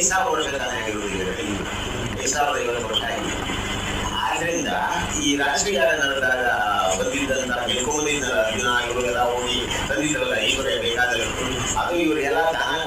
ಐದು ಆಗಿರುವುದಿಲ್ಲ ಐದು ಸಾವಿರದ ಐವತ್ತು ವರ್ಷ ಆದ್ರಿಂದ ಈ ರಾಷ್ಟ್ರೀಯ ನಡೆದಾಗ ಬಂದಿದ್ದಂತ ದಿನ ಇವರೆಲ್ಲ ಹೋಗಿ ತಂದಿದ್ರಲ್ಲ ಇವರೇ ಬೇಕಾದಷ್ಟು ಅದು ಇವರೆಲ್ಲ ತಾನ